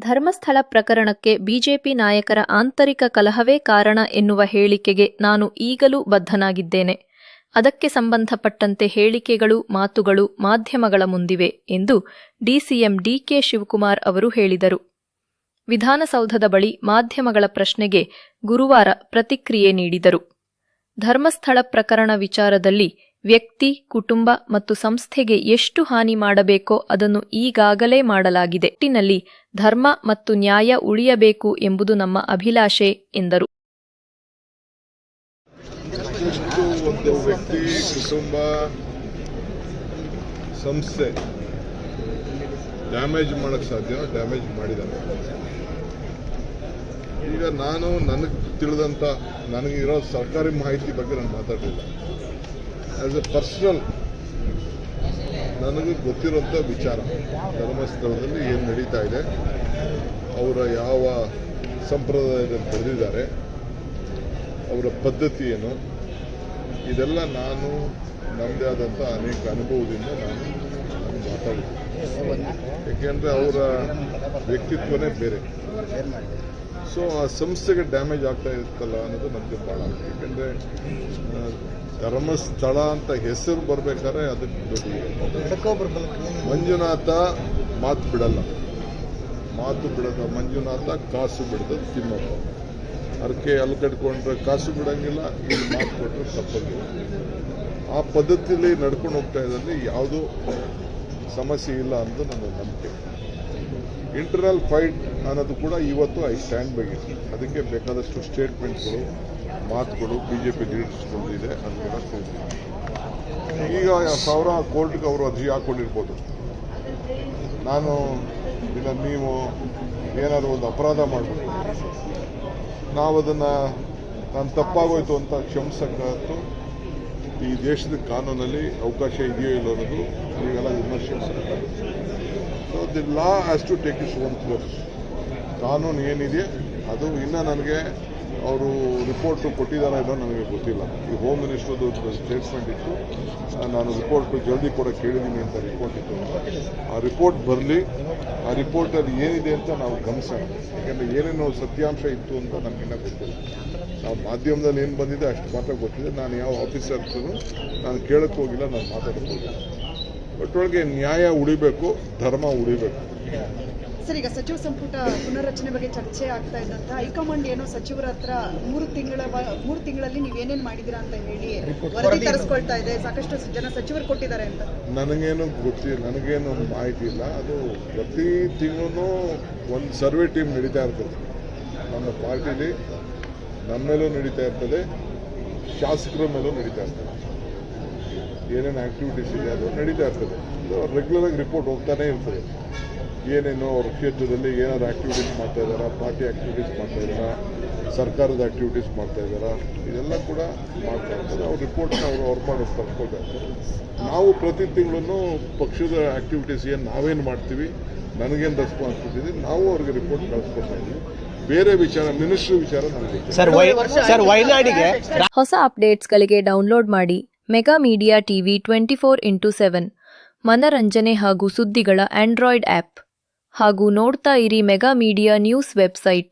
ಧರ್ಮಸ್ಥಳ ಪ್ರಕರಣಕ್ಕೆ ಬಿಜೆಪಿ ನಾಯಕರ ಆಂತರಿಕ ಕಲಹವೇ ಕಾರಣ ಎನ್ನುವ ಹೇಳಿಕೆಗೆ ನಾನು ಈಗಲೂ ಬದ್ಧನಾಗಿದ್ದೇನೆ. ಅದಕ್ಕೆ ಸಂಬಂಧಪಟ್ಟಂತೆ ಹೇಳಿಕೆಗಳು, ಮಾತುಗಳು ಮಾಧ್ಯಮಗಳ ಮುಂದಿವೆ ಎಂದು ಡಿಸಿಎಂ ಡಿಕೆ ಶಿವಕುಮಾರ್ ಅವರು ಹೇಳಿದರು. ವಿಧಾನಸೌಧದ ಬಳಿ ಮಾಧ್ಯಮಗಳ ಪ್ರಶ್ನೆಗೆ ಗುರುವಾರ ಪ್ರತಿಕ್ರಿಯೆ ನೀಡಿದರು. ಧರ್ಮಸ್ಥಳ ಪ್ರಕರಣ ವಿಚಾರದಲ್ಲಿ ವ್ಯಕ್ತಿ, ಕುಟುಂಬ ಮತ್ತು ಸಂಸ್ಥೆಗೆ ಎಷ್ಟು ಹಾನಿ ಮಾಡಬೇಕೋ ಅದನ್ನು ಈಗಾಗಲೇ ಮಾಡಲಾಗಿದೆ. ಒಟ್ಟಿನಲ್ಲಿ ಧರ್ಮ ಮತ್ತು ನ್ಯಾಯ ಉಳಿಯಬೇಕು ಎಂಬುದು ನಮ್ಮ ಅಭಿಲಾಷೆ, ಎಂದರು. ಒಂದು ವ್ಯಕ್ತಿ, ಕುಟುಂಬ, ಸಂಸ್ಥೆ ಡ್ಯಾಮೇಜ್ ಮಾಡಕ್ಕೆ ಸಾಧ್ಯ ಡ್ಯಾಮೇಜ್ ಮಾಡಿದ್ದಾರೆ. ಈಗ ನಾನು ನನಗೆ ತಿಳಿದಂಥ ನನಗಿರೋ ಸರ್ಕಾರಿ ಮಾಹಿತಿ ಬಗ್ಗೆ ನಾನು ಮಾತಾಡಲಿಲ್ಲ. ಆ್ಯಸ್ ಎ ಪರ್ಸನಲ್ ನನಗೆ ಗೊತ್ತಿರೋಂಥ ವಿಚಾರ. ಧರ್ಮಸ್ಥಳದಲ್ಲಿ ಏನು ನಡೀತಾ ಇದೆ, ಅವರ ಯಾವ ಸಂಪ್ರದಾಯದಲ್ಲಿ ಬೆಳೆದಿದ್ದಾರೆ, ಅವರ ಪದ್ಧತಿ ಏನು, ಇದೆಲ್ಲ ನಾನು ನಮ್ಮದೇ ಆದಂಥ ಅನೇಕ ಅನುಭವದಿಂದ ನಾನು ನಾನು ಮಾತಾಡಿದ್ದೀನಿ ಯಾಕೆಂದರೆ ಅವರ ವ್ಯಕ್ತಿತ್ವನೇ ಬೇರೆ. ಸೊ ಆ ಸಂಸ್ಥೆಗೆ ಡ್ಯಾಮೇಜ್ ಆಗ್ತಾ ಇರುತ್ತಲ್ಲ ಅನ್ನೋದು ನನಗೆ ಭಾಳ ಯಾಕೆಂದರೆ ಧರ್ಮಸ್ಥಳ ಅಂತ ಹೆಸರು ಬರ್ಬೇಕಾದ್ರೆ ಅದಕ್ಕೆ ದುಡ್ಡು ಮಂಜುನಾಥ ಮಾತು ಬಿಡಲ್ಲ. ಮಾತು ಬಿಡದ ಮಂಜುನಾಥ ಕಾಸು ಬಿಡದ ತಿಮ್ಮಪ್ಪ ಅದಕ್ಕೆ ಅಲ್ಲಿ ಕಟ್ಕೊಂಡ್ರೆ ಕಾಸು ಬಿಡಂಗಿಲ್ಲ, ಇಲ್ಲಿ ಮಾತು ಕೊಟ್ಟರೆ ತಪ್ಪಂಗಿಲ್ಲ ಆ ಪದ್ಧತಿಯಲ್ಲಿ ನಡ್ಕೊಂಡು ಹೋಗ್ತಾ ಇದ್ದಲ್ಲಿ ಯಾವುದೂ ಸಮಸ್ಯೆ ಇಲ್ಲ ಅಂತ ನನ್ನ ನಂಬಿಕೆ. ಇಂಟರ್ನಲ್ ಫೈಟ್ ಅನ್ನೋದು ಕೂಡ ಇವತ್ತು ಐ ಸ್ಟ್ಯಾಂಡ್ ಬಗ್ಗೆ. ಅದಕ್ಕೆ ಬೇಕಾದಷ್ಟು ಸ್ಟೇಟ್ಮೆಂಟ್ಗಳು ಮಾತುಗಳು ಬಿ ಜೆ ಪಿ ಇದೆ ಅದನ್ನೆಲ್ಲ. ಈಗ ಸಾವಿರ ಕೋರ್ಟ್ಗೆ ಅವರು ಅರ್ಜಿ ಹಾಕ್ಕೊಂಡಿರ್ಬೋದು ನಾನು ಇಲ್ಲ ನೀವು ಏನಾದರೂ ಒಂದು ಅಪರಾಧ ಮಾಡಬೇಕು ನಾವು ಅದನ್ನು ನಾನು ತಪ್ಪಾಗೋಯ್ತು ಅಂತ ಕ್ಷಮಿಸಕ್ಕಂತೂ ಈ ದೇಶದ ಕಾನೂನಲ್ಲಿ ಅವಕಾಶ ಇದೆಯೋ ಇಲ್ಲ ಅನ್ನೋದು ನೀವೆಲ್ಲ ವಿಮರ್ಶೆ so the law has to take its own course ಕಾನೂನು ಏನಿದೆ, ಅದು ಇನ್ನೂ ನನಗೆ ಅವರು ರಿಪೋರ್ಟು ಕೊಟ್ಟಿದ್ದಾರಾ ಇಲ್ಲ ನನಗೆ ಗೊತ್ತಿಲ್ಲ. ಈ ಹೋಮ್ ಮಿನಿಸ್ಟ್ರದ್ದು ಸ್ಟೇಟ್ಮೆಂಟ್ ಇತ್ತು. ನಾನು ರಿಪೋರ್ಟ್ ಜಲ್ದಿ ಕೂಡ ಕೇಳಿದ್ದೀನಿ ಅಂತ ರಿಪೋರ್ಟ್ ಇತ್ತು. ಆ ರಿಪೋರ್ಟ್ ಬರಲಿ, ಆ ರಿಪೋರ್ಟಲ್ಲಿ ಏನಿದೆ ಅಂತ ನಾವು ಗಮನಿಸೋಣ. ಯಾಕಂದರೆ ಏನೇನು ಸತ್ಯಾಂಶ ಇತ್ತು ಅಂತ ನಮಗಿನ್ನ ಗೊತ್ತಿಲ್ಲ. ನಾವು ಮಾಧ್ಯಮದಲ್ಲಿ ಏನು ಬಂದಿದೆ ಅಷ್ಟು ಮಾತ್ರ ಗೊತ್ತಿದೆ. ನಾನು ಯಾವ ಆಫೀಸರ್ಸು ನಾನು ಕೇಳಕ್ಕೆ ಹೋಗಿಲ್ಲ, ನಾನು ಮಾತಾಡಕ್ಕೆ ಹೋಗಿಲ್ಲ ಒಟ್ಟೊಳಗೆ ನ್ಯಾಯ ಉಳಿಬೇಕು, ಧರ್ಮ ಉಳಿಬೇಕು. ಸರ್ ಈಗ ಸಚಿವ ಸಂಪುಟ ಪುನರ್ರಚನೆ ಬಗ್ಗೆ ಚರ್ಚೆ ಆಗ್ತಾ ಇದ್ದಂತ ಹೈಕಮಾಂಡ್ ಏನೋ ಸಚಿವರ ಹತ್ರ ಮೂರು ತಿಂಗಳ ಮೂರು ತಿಂಗಳಲ್ಲಿ ನೀವು ಏನೇನ್ ಮಾಡಿದಿರಾ ಅಂತ ಹೇಳಿ ವರದಿ ತರಿಸ್ಕೊಳ್ತಾ ಇದೆ. ಸಾಕಷ್ಟು ಜನ ಸಚಿವರು ಕೊಟ್ಟಿದ್ದಾರೆ ಅಂತ. ನನಗೇನು ಗೊತ್ತಿಲ್ಲ ನನಗೇನು ಮಾಹಿತಿ ಇಲ್ಲ. ಅದು ಪ್ರತಿ ತಿಂಗಳು ಒಂದು ಸರ್ವೆ ಟೀಮ್ ನಡೀತಾ ಇರ್ತದೆ. ನಮ್ಮ ಪಾರ್ಟಿಲಿ ನಮ್ಮ ಮೇಲೂ ನಡೀತಾ ಇರ್ತದೆ ಶಾಸಕರ ಮೇಲೂ ನಡೀತಾ ಇರ್ತದೆ. ಏನೇನು ಆಕ್ಟಿವಿಟೀಸ್ ಇದೆ ಅದು ನಡೀತಾ ಇರ್ತದೆ. ರೆಗ್ಯುಲರಾಗಿ ರಿಪೋರ್ಟ್ ಹೋಗ್ತಾನೆ ಇರ್ತದೆ. ಏನೇನು ಅವ್ರ ಕ್ಷೇತ್ರದಲ್ಲಿ ಏನಾದ್ರು ಆ್ಯಕ್ಟಿವಿಟೀಸ್ ಮಾಡ್ತಾ ಇದ್ದಾರಾ ಪಾರ್ಟಿ ಆ್ಯಕ್ಟಿವಿಟೀಸ್ ಮಾಡ್ತಾ ಇದ್ದಾರಾ ಸರ್ಕಾರದ ಆ್ಯಕ್ಟಿವಿಟೀಸ್ ಮಾಡ್ತಾ ಇದ್ದಾರಾ ಇದೆಲ್ಲ ಕೂಡ ಮಾಡ್ತಾ ಇರ್ತಾರೆ ಅವ್ರ ರಿಪೋರ್ಟ್ನ ಅವರು ಅವ್ರ ಮಾಡಿ ತರ್ಕೊಳ್ತಾ ಇರ್ತಾರೆ ನಾವು ಪ್ರತಿ ತಿಂಗಳೂ ಪಕ್ಷದ ಆ್ಯಕ್ಟಿವಿಟೀಸ್ ಏನು ನಾವೇನು ಮಾಡ್ತೀವಿ ನನಗೇನು ರೆಸ್ಪಾನ್ಸಿಬಿಲಿಟಿ ಇದೆ ನಾವು ಅವ್ರಿಗೆ ರಿಪೋರ್ಟ್ ಕಳಿಸ್ಕೊಡ್ತಾ ಇದ್ದೀವಿ. ಬೇರೆ ವಿಚಾರ ಮಿನಿಸ್ಟ್ರಿ ವಿಚಾರ ನನಗೆ ಸರ್ ವೈ ಸರ್ ವಯನಾಡಿಗೆ ಹೊಸ ಅಪ್ಡೇಟ್ಸ್ಗಳಿಗೆ ಡೌನ್ಲೋಡ್ ಮಾಡಿ mega media TV twenty four into seven ಮನರಂಜನೆ ಹಾಗೂ ಸುದ್ದಿಗಳ ಆಂಡ್ರಾಯ್ಡ್ ಆಪ್ ಹಾಗೂ ನೋಡ್ತಾ ಇರಿ ಮೆಗಾ ಮೀಡಿಯಾ ನ್ಯೂಸ್ ವೆಬ್ಸೈಟ್.